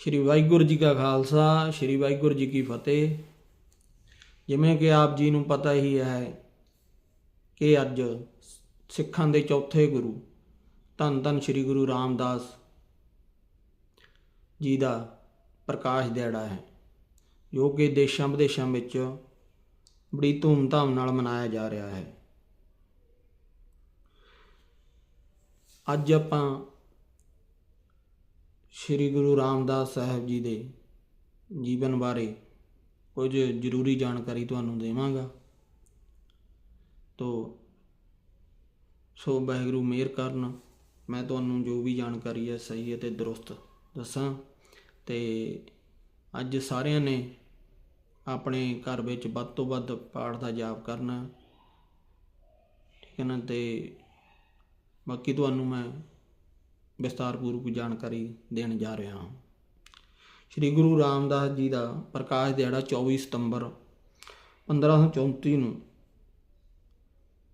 ਸ਼੍ਰੀ ਵਾਹਿਗੁਰੂ ਜੀ ਕਾ ਖਾਲਸਾ, ਸ਼੍ਰੀ ਵਾਹਿਗੁਰੂ ਜੀ ਕੀ ਫਤਿਹ। ਜਿਵੇਂ ਕਿ ਆਪ ਜੀ ਨੂੰ ਪਤਾ ਹੀ ਹੈ ਕਿ ਅੱਜ ਸਿੱਖਾਂ ਦੇ ਚੌਥੇ ਗੁਰੂ ਧੰਨ ਧੰਨ ਸ਼੍ਰੀ ਗੁਰੂ ਰਾਮਦਾਸ ਜੀ ਦਾ ਪ੍ਰਕਾਸ਼ ਦਿਹਾੜਾ ਹੈ, ਜੋ ਕਿ ਦੇਸ਼ਾਂ ਵਿਦੇਸ਼ਾਂ ਵਿੱਚ ਬੜੀ ਧੂਮਧਾਮ ਨਾਲ ਮਨਾਇਆ ਜਾ ਰਿਹਾ ਹੈ। ਅੱਜ ਆਪਾਂ ਸ੍ਰੀ ਗੁਰੂ ਰਾਮਦਾਸ ਸਾਹਿਬ ਜੀ ਦੇ ਜੀਵਨ ਬਾਰੇ ਕੁਝ ਜ਼ਰੂਰੀ ਜਾਣਕਾਰੀ ਤੁਹਾਨੂੰ ਦੇਵਾਂਗਾ। ਤੋ, ਸੋ ਵਾਹਿਗੁਰੂ ਮਿਹਰ ਕਰਨ। ਮੈਂ ਤੁਹਾਨੂੰ ਜੋ ਵੀ ਜਾਣਕਾਰੀ ਹੈ ਸਹੀ ਅਤੇ ਦਰੁਸਤ ਦੱਸਾਂ ਤੇ ਅੱਜ ਸਾਰਿਆਂ ਨੇ ਆਪਣੇ ਘਰ ਵਿੱਚ ਵੱਧ ਤੋਂ ਵੱਧ ਪਾਠ ਦਾ ਜਾਪ ਕਰਨਾ ਠੀਕ ਹੈ ਨਾ? ਤੇ ਬਾਕੀ ਤੁਹਾਨੂੰ ਮੈਂ ਵਿਸਤਾਰਪੂਰਵਕ ਜਾਣਕਾਰੀ ਦੇਣ ਜਾ ਰਿਹਾ ਹਾਂ। ਸ੍ਰੀ ਗੁਰੂ ਰਾਮਦਾਸ ਜੀ ਦਾ ਪ੍ਰਕਾਸ਼ ਦਿਹਾੜਾ 24 ਸਤੰਬਰ 1534 ਨੂੰ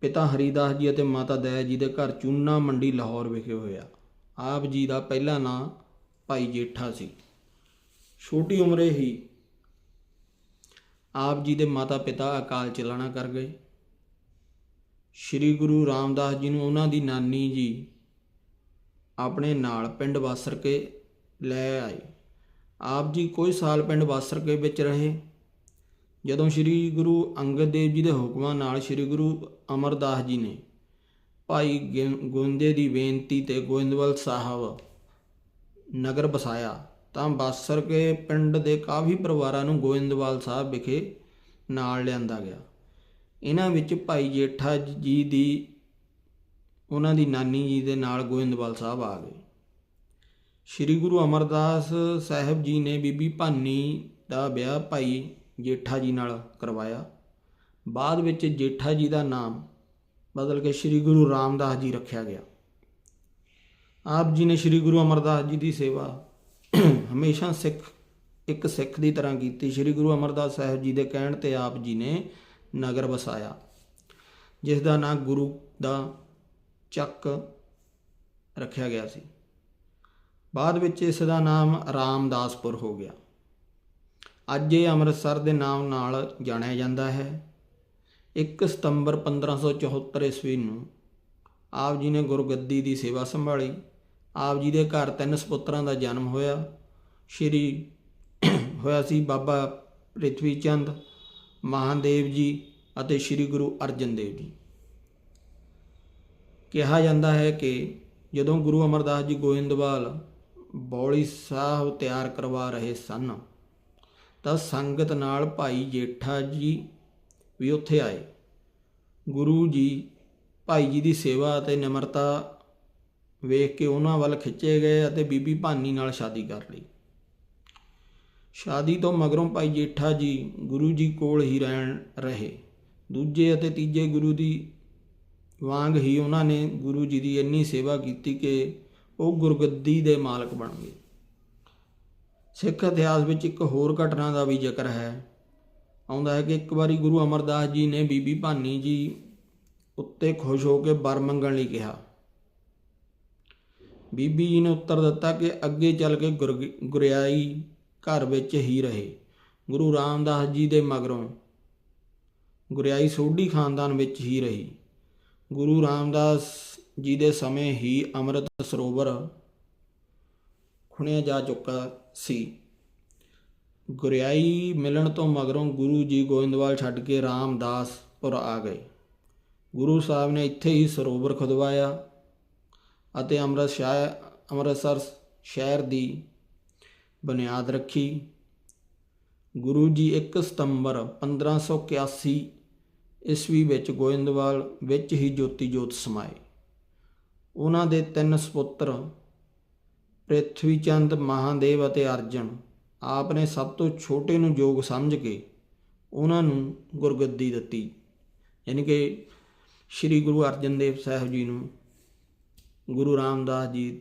ਪਿਤਾ ਹਰੀਦਾਸ ਜੀ ਅਤੇ ਮਾਤਾ ਦਇਆ ਜੀ ਦੇ ਘਰ ਚੂਨਾ ਮੰਡੀ ਲਾਹੌਰ ਵਿਖੇ ਹੋਇਆ। ਆਪ ਜੀ ਦਾ ਪਹਿਲਾ ਨਾਂ ਭਾਈ ਜੇਠਾ ਸੀ। ਛੋਟੀ ਉਮਰੇ ਹੀ ਆਪ ਜੀ ਦੇ ਮਾਤਾ ਪਿਤਾ ਅਕਾਲ ਚਲਾਣਾ ਕਰ ਗਏ। ਸ੍ਰੀ ਗੁਰੂ ਰਾਮਦਾਸ ਜੀ ਨੂੰ ਉਹਨਾਂ ਦੀ ਨਾਨੀ ਜੀ ਆਪਣੇ ਨਾਲ ਪਿੰਡ ਵਾਸਰ ਕੇ ਲੈ ਆਏ। ਆਪ ਜੀ ਕੁਝ ਸਾਲ ਪਿੰਡ ਵਾਸਰ ਕੇ ਵਿੱਚ ਰਹੇ। ਜਦੋਂ ਸ੍ਰੀ ਗੁਰੂ ਅੰਗਦ ਦੇਵ ਜੀ ਦੇ ਹੁਕਮਾਂ ਨਾਲ ਸ੍ਰੀ ਗੁਰੂ ਅਮਰਦਾਸ ਜੀ ਨੇ ਭਾਈ ਗਿ- ਗੋਇੰਦੇ ਦੀ ਬੇਨਤੀ ਤੇ ਗੋਇੰਦਵਾਲ ਸਾਹਿਬ ਨਗਰ ਬਸਾਇਆ ਤਾਂ ਬਾਸਰ ਕੇ ਪਿੰਡ ਦੇ ਕਾਫੀ ਪਰਿਵਾਰਾਂ ਨੂੰ ਗੋਇੰਦਵਾਲ ਸਾਹਿਬ ਵਿਖੇ ਨਾਲ ਲਿਆਂਦਾ ਗਿਆ। ਇਹਨਾਂ ਵਿੱਚ ਭਾਈ ਜੇਠਾ ਜੀ ਦੀ ਉਹਨਾਂ ਦੀ ਨਾਨੀ ਜੀ ਦੇ ਨਾਲ ਗੋਇੰਦਵਾਲ ਸਾਹਿਬ ਆ ਗਏ। ਸ੍ਰੀ ਗੁਰੂ ਅਮਰਦਾਸ ਸਾਹਿਬ ਜੀ ਨੇ ਬੀਬੀ ਭਾਨੀ ਦਾ ਵਿਆਹ ਭਾਈ ਜੇਠਾ ਜੀ ਨਾਲ ਕਰਵਾਇਆ। ਬਾਅਦ ਵਿੱਚ ਜੇਠਾ ਜੀ ਦਾ ਨਾਮ ਬਦਲ ਕੇ ਸ੍ਰੀ ਗੁਰੂ ਰਾਮਦਾਸ ਜੀ ਰੱਖਿਆ ਗਿਆ। ਆਪ ਜੀ ਨੇ ਸ੍ਰੀ ਗੁਰੂ ਅਮਰਦਾਸ ਜੀ ਦੀ ਸੇਵਾ ਹਮੇਸ਼ਾ ਸਿੱਖ, ਇੱਕ ਸਿੱਖ ਦੀ ਤਰ੍ਹਾਂ ਕੀਤੀ। ਸ੍ਰੀ ਗੁਰੂ ਅਮਰਦਾਸ ਸਾਹਿਬ ਜੀ ਦੇ ਕਹਿਣ ਤੇ ਆਪ ਜੀ ਨੇ ਨਗਰ ਵਸਾਇਆ, ਜਿਸ ਦਾ ਨਾਂ ਗੁਰੂ ਦਾ ਚੱਕ ਰੱਖਿਆ ਗਿਆ ਸੀ। ਬਾਅਦ ਵਿੱਚ ਇਸ ਦਾ ਨਾਮ ਰਾਮਦਾਸਪੁਰ ਹੋ ਗਿਆ। ਅੱਜ ਇਹ ਅੰਮ੍ਰਿਤਸਰ ਦੇ ਨਾਮ ਨਾਲ ਜਾਣਿਆ ਜਾਂਦਾ ਹੈ। 1 ਸਤੰਬਰ 1574 ਈਸਵੀ ਨੂੰ ਆਪ ਜੀ ਨੇ ਗੁਰਗੱਦੀ ਦੀ ਸੇਵਾ ਸੰਭਾਲੀ। ਆਪ ਜੀ ਦੇ ਘਰ ਤਿੰਨ ਸੁਪੁੱਤਰਾਂ ਦਾ ਜਨਮ ਹੋਇਆ। ਸ਼੍ਰੀ ਹੋਇਆ ਸੀ ਬਾਬਾ ਪ੍ਰਿਥਵੀ ਚੰਦ ਮਹਾਦੇਵ ਜੀ ਅਤੇ ਸ੍ਰੀ ਗੁਰੂ ਅਰਜਨ ਦੇਵ ਜੀ। ਕਿਹਾ ਜਾਂਦਾ ਹੈ ਕਿ ਜਦੋਂ ਗੁਰੂ ਅਮਰਦਾਸ ਜੀ ਗੋਇੰਦਵਾਲ ਬੌਲੀ ਸਾਹਿਬ ਤਿਆਰ ਕਰਵਾ ਰਹੇ ਸਨ, ਤਾਂ ਸੰਗਤ ਨਾਲ ਭਾਈ ਜੇਠਾ ਜੀ ਵੀ ਉੱਥੇ ਆਏ। ਗੁਰੂ ਜੀ ਭਾਈ ਜੀ ਦੀ ਸੇਵਾ ਅਤੇ ਨਿਮਰਤਾ ਵੇਖ ਕੇ ਉਹਨਾਂ ਵੱਲ ਖਿੱਚੇ ਗਏ ਅਤੇ ਬੀਬੀ ਭਾਨੀ ਨਾਲ ਸ਼ਾਦੀ ਕਰ ਲਈ। ਸ਼ਾਦੀ ਤੋਂ ਮਗਰੋਂ ਭਾਈ ਜੇਠਾ ਜੀ ਗੁਰੂ ਜੀ ਕੋਲ ਹੀ ਰਹਿਣ ਰਹੇ। ਦੂਜੇ ਅਤੇ ਤੀਜੇ ਗੁਰੂ ਦੀ ਵਾਂਗ ਹੀ ਉਹਨਾਂ ਨੇ ਗੁਰੂ ਜੀ ਦੀ ਇੰਨੀ ਸੇਵਾ ਕੀਤੀ ਕਿ ਉਹ ਗੁਰਗੱਦੀ ਦੇ ਮਾਲਕ ਬਣ ਗਏ। ਸਿੱਖ ਇਤਿਹਾਸ ਵਿੱਚ ਇੱਕ ਹੋਰ ਘਟਨਾ ਦਾ ਵੀ ਜ਼ਿਕਰ ਹੈ। ਆਉਂਦਾ ਹੈ ਕਿ ਇੱਕ ਵਾਰੀ ਗੁਰੂ ਅਮਰਦਾਸ ਜੀ ਨੇ ਬੀਬੀ ਭਾਨੀ ਜੀ ਉੱਤੇ ਖੁਸ਼ ਹੋ ਕੇ ਵਰ ਮੰਗਣ ਲਈ ਕਿਹਾ। ਬੀਬੀ ਜੀ ਨੇ ਉੱਤਰ ਦਿੱਤਾ ਕਿ ਅੱਗੇ ਚੱਲ ਕੇ ਗੁਰ- ਗੁਰਿਆਈ ਘਰ ਵਿੱਚ ਹੀ ਰਹੇ। ਗੁਰੂ ਰਾਮਦਾਸ ਜੀ ਦੇ ਮਗਰੋਂ ਗੁਰਿਆਈ ਸੋਢੀ ਖਾਨਦਾਨ ਵਿੱਚ ਹੀ ਰਹੀ। ਗੁਰੂ ਰਾਮਦਾਸ ਜੀ ਦੇ ਸਮੇਂ ਹੀ ਅੰਮ੍ਰਿਤ ਸਰੋਵਰ ਖੁਣਿਆ ਜਾ ਚੁੱਕਾ ਸੀ। ਗੁਰਿਆਈ ਮਿਲਣ ਤੋਂ ਮਗਰੋਂ ਗੁਰੂ ਜੀ ਗੋਇੰਦਵਾਲ ਛੱਡ ਕੇ ਰਾਮਦਾਸਪੁਰ ਆ ਗਏ। ਗੁਰੂ ਸਾਹਿਬ ਨੇ ਇੱਥੇ ਹੀ ਸਰੋਵਰ ਖੁਦਵਾਇਆ ਅਤੇ ਅੰਮ੍ਰਿਤ ਸ਼ਾਹ, ਅੰਮ੍ਰਿਤਸਰ ਸ਼ਹਿਰ ਦੀ ਬੁਨਿਆਦ ਰੱਖੀ। ਗੁਰੂ ਜੀ 1 ਸਤੰਬਰ 1581 ਈਸਵੀ ਵਿੱਚ ਗੋਇੰਦਵਾਲ ਵਿੱਚ ਹੀ ਜੋਤੀ ਜੋਤ ਸਮਾਏ। ਉਹਨਾਂ ਦੇ ਤਿੰਨ ਸੁਪੁੱਤਰ ਪ੍ਰਿਥਵੀ ਚੰਦ ਮਹਾਦੇਵ ਅਤੇ ਅਰਜਨ, ਆਪ ਨੇ ਸਭ ਤੋਂ ਛੋਟੇ ਨੂੰ ਯੋਗ ਸਮਝ ਕੇ ਉਹਨਾਂ ਨੂੰ ਗੁਰਗੱਦੀ ਦਿੱਤੀ। ਯਾਨੀ ਕਿ ਸ੍ਰੀ ਗੁਰੂ ਅਰਜਨ ਦੇਵ ਸਾਹਿਬ ਜੀ ਨੂੰ ਗੁਰੂ ਰਾਮਦਾਸ ਜੀ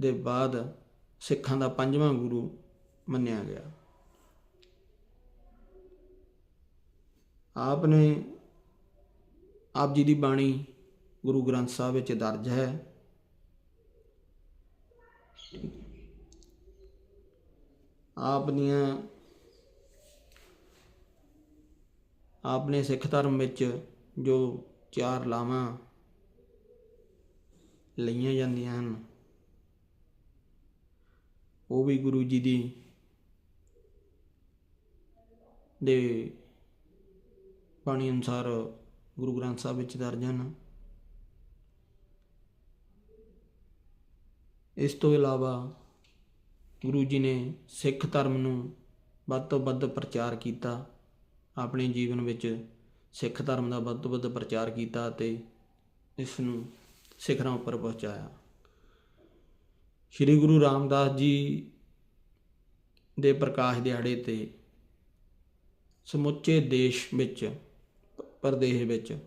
ਦੇ ਬਾਅਦ ਸਿੱਖਾਂ ਦਾ ਪੰਜਵਾਂ ਗੁਰੂ ਮੰਨਿਆ ਗਿਆ। ਆਪ ਨੇ ਆਪ ਜੀ ਦੀ ਬਾਣੀ ਗੁਰੂ ਗ੍ਰੰਥ ਸਾਹਿਬ ਵਿੱਚ ਦਰਜ ਹੈ। ਆਪ ਦੀਆਂ ਆਪ ਨੇ ਸਿੱਖ ਧਰਮ ਵਿੱਚ ਜੋ ਚਾਰ ਲਾਵਾਂ ਲਈਆਂ ਜਾਂਦੀਆਂ ਹਨ, ਉਹ ਵੀ ਗੁਰੂ ਜੀ ਦੀ ਦੇ ਬਾਣੀ ਅਨੁਸਾਰ ਗੁਰੂ ਗ੍ਰੰਥ ਸਾਹਿਬ ਵਿੱਚ ਦਰਜ ਹਨ। ਇਸ ਤੋਂ ਇਲਾਵਾ ਗੁਰੂ ਜੀ ਨੇ ਸਿੱਖ ਧਰਮ ਨੂੰ ਵੱਧ ਤੋਂ ਵੱਧ ਪ੍ਰਚਾਰ ਕੀਤਾ, ਆਪਣੇ ਜੀਵਨ ਵਿੱਚ ਸਿੱਖ ਧਰਮ ਦਾ ਵੱਧ ਤੋਂ ਵੱਧ ਪ੍ਰਚਾਰ ਕੀਤਾ ਅਤੇ ਇਸ ਨੂੰ ਸਿਖਰਾਂ ਉੱਪਰ ਪਹੁੰਚਾਇਆ। ਸ੍ਰੀ ਗੁਰੂ ਰਾਮਦਾਸ ਜੀ ਦੇ ਪ੍ਰਕਾਸ਼ ਦਿਹਾੜੇ ਤੇ ਸਮੁੱਚੇ ਦੇਸ਼ ਵਿੱਚ ਪ੍ਰਦੇਸ਼ ਵਿੱਚ।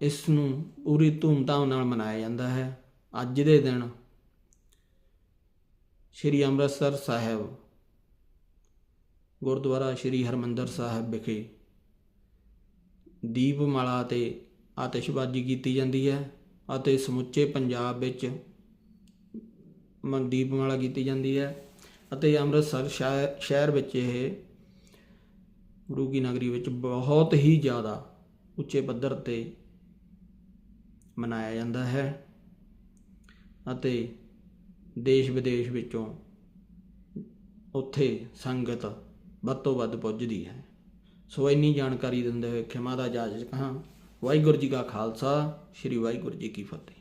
ਇਸ ਨੂੰ ਪੂਰੀ ਧੂਮਧਾਮ ਨਾਲ ਮਨਾਇਆ ਜਾਂਦਾ ਹੈ। ਅੱਜ ਦੇ ਦਿਨ ਸ੍ਰੀ ਅੰਮ੍ਰਿਤਸਰ ਸਾਹਿਬ, ਗੁਰਦੁਆਰਾ ਸ੍ਰੀ ਹਰਮੰਦਰ ਸਾਹਿਬ ਵਿਖੇ ਦੀਪਮਾਲਾ ਤੇ ਆਤਿਸ਼ਬਾਜ਼ੀ ਕੀਤੀ ਜਾਂਦੀ ਹੈ ਅਤੇ ਸਮੁੱਚੇ ਪੰਜਾਬ ਵਿੱਚ ਮ- ਦੀਪਮਾਲਾ ਕੀਤੀ ਜਾਂਦੀ ਹੈ ਅਤੇ ਅੰਮ੍ਰਿਤਸਰ ਸ਼ਹਿ- ਸ਼ਹਿਰ ਵਿੱਚ ਇਹ ਗੁਰੂ ਕੀ ਨਗਰੀ ਵਿੱਚ ਬਹੁਤ ਹੀ ਜ਼ਿਆਦਾ ਉੱਚੇ ਪੱਧਰ ਤੇ ਮਨਾਇਆ ਜਾਂਦਾ ਹੈ ਅਤੇ ਦੇਸ਼ ਵਿਦੇਸ਼ ਵਿੱਚੋਂ ਉੱਥੇ ਸੰਗਤ ਵੱਧ ਤੋਂ ਵੱਧ ਪੁੱਜਦੀ ਹੈ। ਸੋ ਇੰਨੀ ਜਾਣਕਾਰੀ ਦਿੰਦੇ ਹੋਏ ਖਿਮਾ ਦਾ ਇਜਾਜ਼ਤ ਕਹਾਂ ਵਾਹਿਗੁਰੂ ਜੀ ਕਾ ਖਾਲਸਾ, ਸ੍ਰੀ ਵਾਹਿਗੁਰੂ ਜੀ ਕੀ ਫਤਿਹ।